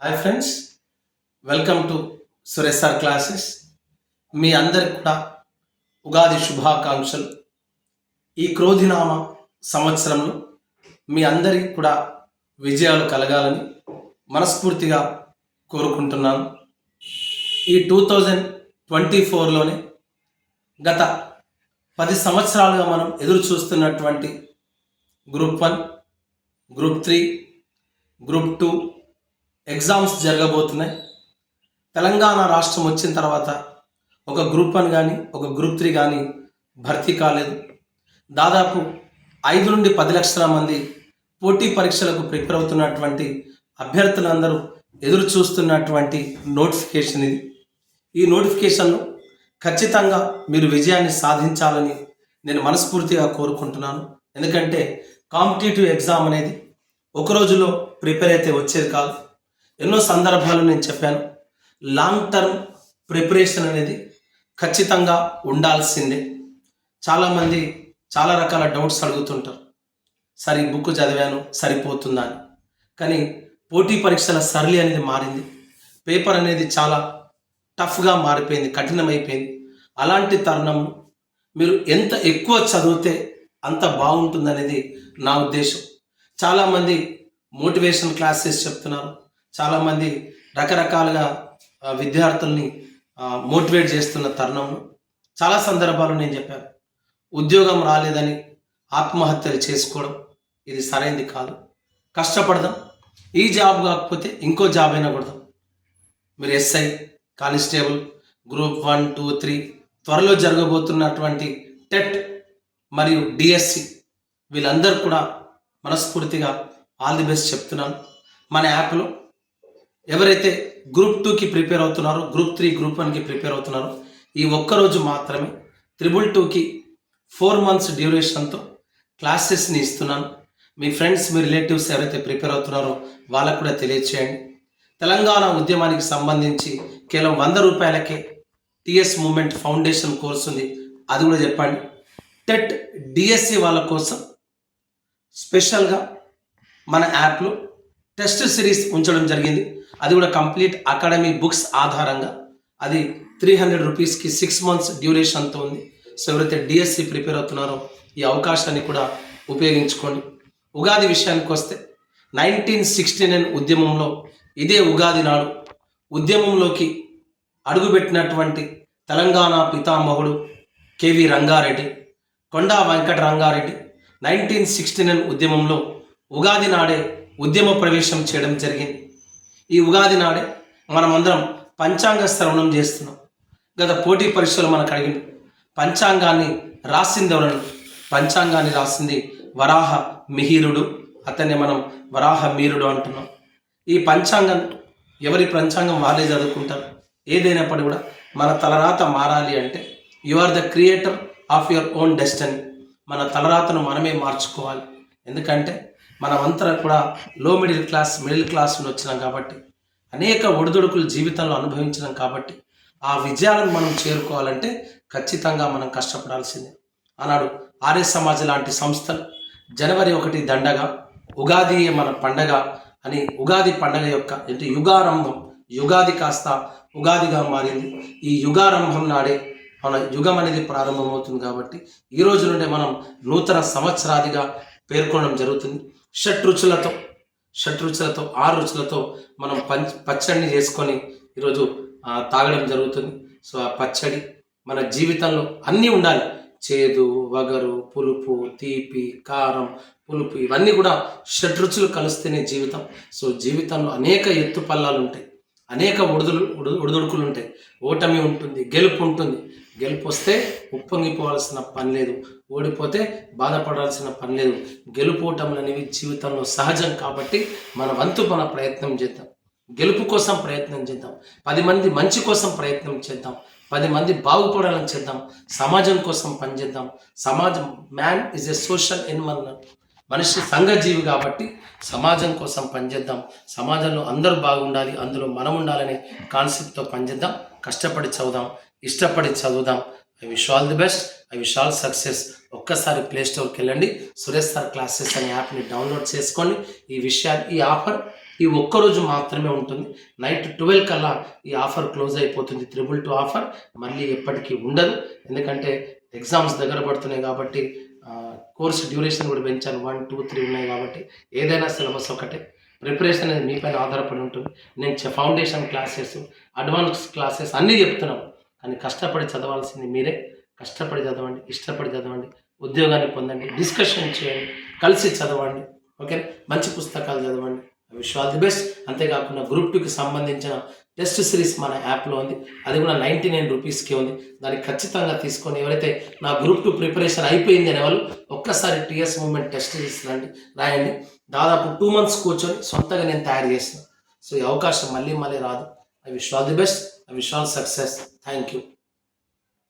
Hi friends welcome to Suresh sir classes. మీ అందరికి కూడా ఉగాది శుభాకాంక్షలు. ఈ క్రోధినామ సంవత్సరంలో మీ అందరికి కూడా విజయాలు కలగాలని మనస్ఫూర్తిగా కోరుకుంటున్నాను. ఈ టూ థౌజండ్ ట్వంటీ ఫోర్లోనే గత పది సంవత్సరాలుగా మనం ఎదురు చూస్తున్నటువంటి group one group three group two exams జరగబోతున్నాయి. తెలంగాణ రాష్ట్రం వచ్చిన తర్వాత ఒక గ్రూప్ వన్ కానీ ఒక గ్రూప్ త్రీ కానీ భర్తీ కాలేదు. దాదాపు ఐదు నుండి పది లక్షల మంది పోటీ పరీక్షలకు ప్రిపేర్ అవుతున్నటువంటి అభ్యర్థులందరూ ఎదురు చూస్తున్నటువంటి నోటిఫికేషన్ ఇది. ఈ నోటిఫికేషన్ను ఖచ్చితంగా మీరు విజయాన్ని సాధించాలని నేను మనస్ఫూర్తిగా కోరుకుంటున్నాను. ఎందుకంటే కాంపిటేటివ్ ఎగ్జామ్ అనేది ఒక రోజులో ప్రిపేర్ అయితే వచ్చేది కాదు. ఎన్నో సందర్భాలు నేను చెప్పాను. లాంగ్ టర్మ్ ప్రిపరేషన్ అనేది ఖచ్చితంగా ఉండాల్సిందే. చాలామంది చాలా రకాల డౌట్స్ అడుగుతుంటారు. సరే ఈ బుక్ చదివాను సరిపోతుందా అని. కానీ పోటీ పరీక్షల సరళి అనేది మారింది. పేపర్ అనేది చాలా టఫ్గా మారిపోయింది కఠినమైపోయింది. అలాంటి తరుణం మీరు ఎంత ఎక్కువ చదివితే అంత బాగుంటుందనేది నా ఉద్దేశం. చాలామంది మోటివేషన్ క్లాసెస్ చెప్తున్నారు. చాలామంది రకరకాలుగా విద్యార్థుల్ని మోటివేట్ చేస్తున్న తరుణంలో చాలా సందర్భాలు నేను చెప్పాను. ఉద్యోగం రాలేదని ఆత్మహత్యలు చేసుకోవడం ఇది సరైనది కాదు. కష్టపడదాం. ఈ జాబ్ కాకపోతే ఇంకో జాబ్ అయినా కొడదాం. మీరు SI constable group one two three త్వరలో జరగబోతున్నటువంటి టెట్ మరియు డిఎస్సి వీళ్ళందరూ కూడా మనస్ఫూర్తిగా ఆల్ ది బెస్ట్ చెప్తున్నాను. మన యాప్లో ఎవరైతే గ్రూప్ టూకి ప్రిపేర్ అవుతున్నారో గ్రూప్ త్రీ గ్రూప్ వన్కి ప్రిపేర్ అవుతున్నారో ఈ ఒక్కరోజు మాత్రమే త్రిబుల్ టూకి ఫోర్ మంత్స్ డ్యూరేషన్తో క్లాసెస్ని ఇస్తున్నాను. మీ ఫ్రెండ్స్ మీ రిలేటివ్స్ ఎవరైతే ప్రిపేర్ అవుతున్నారో వాళ్ళకు కూడా తెలియచేయండి. తెలంగాణ ఉద్యమానికి సంబంధించి కేవలం వంద రూపాయలకే టిఎస్ మూమెంట్ ఫౌండేషన్ కోర్స్ ఉంది. అది కూడా చెప్పండి. టెట్ డిఎస్సి వాళ్ళ కోసం స్పెషల్గా మన యాప్లో టెస్ట్ సిరీస్ ఉంచడం జరిగింది. అది కూడా కంప్లీట్ అకాడమీ బుక్స్ ఆధారంగా. అది త్రీ హండ్రెడ్ రూపీస్కి సిక్స్ మంత్స్ డ్యూరేషన్తో ఉంది. సో ఎవరైతే డిఎస్సి ప్రిపేర్ అవుతున్నారో ఈ అవకాశాన్ని కూడా ఉపయోగించుకోండి. ఉగాది విషయానికి వస్తే నైన్టీన్ సిక్స్టీ నైన్ ఉద్యమంలో ఇదే ఉగాది నాడు ఉద్యమంలోకి అడుగుపెట్టినటువంటి తెలంగాణ పితామహుడు K V Rangareddy Konda Venkata Rangareddy nineteen sixty nine ఉద్యమంలో ఉగాది నాడే ఉద్యమ ప్రవేశం చేయడం జరిగింది. ఈ ఉగాది నాడే మనమందరం పంచాంగ శ్రవణం చేస్తున్నాం. గత పోటీ పరీక్షలు మనకు అడిగింది పంచాంగాన్ని రాసింది ఎవరని పంచాంగాన్ని రాసింది వరాహ మిహిరుడు. అతన్ని మనం వరాహ మీరుడు అంటున్నాం. ఈ పంచాంగం ఎవరి పంచాంగం వాళ్ళే చదువుకుంటారు? ఏదైనప్పటికీ కూడా మన తలరాత మారాలి అంటే you are the creator of your own destiny మన తలరాతను మనమే మార్చుకోవాలి. ఎందుకంటే మనమంతా కూడా లో మిడిల్ క్లాస్ మిడిల్ క్లాస్ నుండి వచ్చినాం కాబట్టి అనేక ఒడిదుడుకులు జీవితంలో అనుభవించినాం కాబట్టి ఆ విజయాలను మనం చేరుకోవాలంటే ఖచ్చితంగా మనం కష్టపడాల్సిందే. ఆనాడు ఆర్య సమాజ్ లాంటి సంస్థలు జనవరి ఒకటి దండగా ఉగాది మన పండగ అని ఉగాది పండగ యొక్క అంటే యుగారంభం యుగాది కాస్త ఉగాదిగా మారింది. ఈ యుగారంభం నాడే మన యుగం అనేది ప్రారంభమవుతుంది కాబట్టి ఈ రోజు నుండే మనం నూతన సంవత్సరాదిగా పేర్కొనడం జరుగుతుంది. షట్రుచులతో షట్రుచులతో ఆరు రుచులతో మనం పంచ పచ్చడిని చేసుకొని ఈరోజు తాగడం జరుగుతుంది. సో ఆ పచ్చడి మన జీవితంలో అన్నీ ఉండాలి. చేదు వగరు పులుపు తీపి కారం పులుపు ఇవన్నీ కూడా షడ్రుచులు కలిస్తేనే జీవితం. సో జీవితంలో అనేక ఎత్తు పల్లాలు ఉంటాయి అనేక ఉడుదులు ఉడు ఉడుదుడుకులు ఉంటాయి ఓటమి ఉంటుంది గెలుపు ఉంటుంది. గెలుపు వస్తే ఉప్పొంగిపోవాల్సిన పని లేదు. ఓడిపోతే బాధపడాల్సిన పని లేదు. గెలుపోవటం అనేవి జీవితంలో సహజం కాబట్టి మన వంతు మన ప్రయత్నం చేద్దాం. గెలుపు కోసం ప్రయత్నం చేద్దాం. పది మంది మంచి కోసం ప్రయత్నం చేద్దాం. పది మంది బాగుపడాలని చేద్దాం. సమాజం కోసం పనిచేద్దాం. సమాజం man is a social animal మనిషి సంఘజీవి కాబట్టి సమాజం కోసం పనిచేద్దాం. సమాజంలో అందరూ బాగుండాలి అందులో మనం ఉండాలనే కాన్సెప్ట్తో పనిచేద్దాం. కష్టపడి చదువుదాం ఇష్టపడి చదువుదాం. I wish all the best I wish all success ఒక్కసారి ప్లే స్టోర్కి వెళ్ళండి సురేష్ సార్ క్లాసెస్ అనే యాప్ని డౌన్లోడ్ చేసుకోండి. ఈ విషయాలు ఈ ఆఫర్ ఈ ఒక్కరోజు మాత్రమే ఉంటుంది. నైట్ ట్వెల్వ్ కల్లా ఈ ఆఫర్ క్లోజ్ అయిపోతుంది. త్రిబుల్ టూ ఆఫర్ మళ్ళీ ఎప్పటికీ ఉండదు. ఎందుకంటే ఎగ్జామ్స్ దగ్గర పడుతున్నాయి కాబట్టి కోర్స్ డ్యూరేషన్ కూడా పెంచాను. వన్ టూ త్రీ ఉన్నాయి కాబట్టి ఏదైనా సిలబస్ ఒకటే. ప్రిపరేషన్ అనేది మీపైన ఆధారపడి ఉంటుంది. నేను ఫౌండేషన్ క్లాసెస్ అడ్వాన్స్ క్లాసెస్ అన్నీ చెప్తున్నాను. కానీ కష్టపడి చదవాల్సింది మీరే. కష్టపడి చదవండి ఇష్టపడి చదవండి ఉద్యోగాన్ని పొందండి డిస్కషన్ చేయండి కలిసి చదవండి ఓకే మంచి పుస్తకాలు చదవండి. విష్ ఆల్ ది బెస్ట్ అంతేకాకుండా గ్రూప్ టూకి సంబంధించిన టెస్ట్ సిరీస్ మన యాప్లో ఉంది. అది కూడా నైంటీ నైన్ రూపీస్కే ఉంది. దాన్ని ఖచ్చితంగా తీసుకొని ఎవరైతే నా గ్రూప్ టూ ప్రిపరేషన్ అయిపోయింది అనే వాళ్ళు ఒక్కసారి టీఎస్ మూమెంట్ టెస్ట్ చేసి రండి రాయండి. దాదాపు టూ మంత్స్ కూర్చొని సొంతగా నేను తయారు చేసిన. సో ఈ అవకాశం మళ్ళీ మళ్ళీ రాదు. I wish all the best I wish all success thank you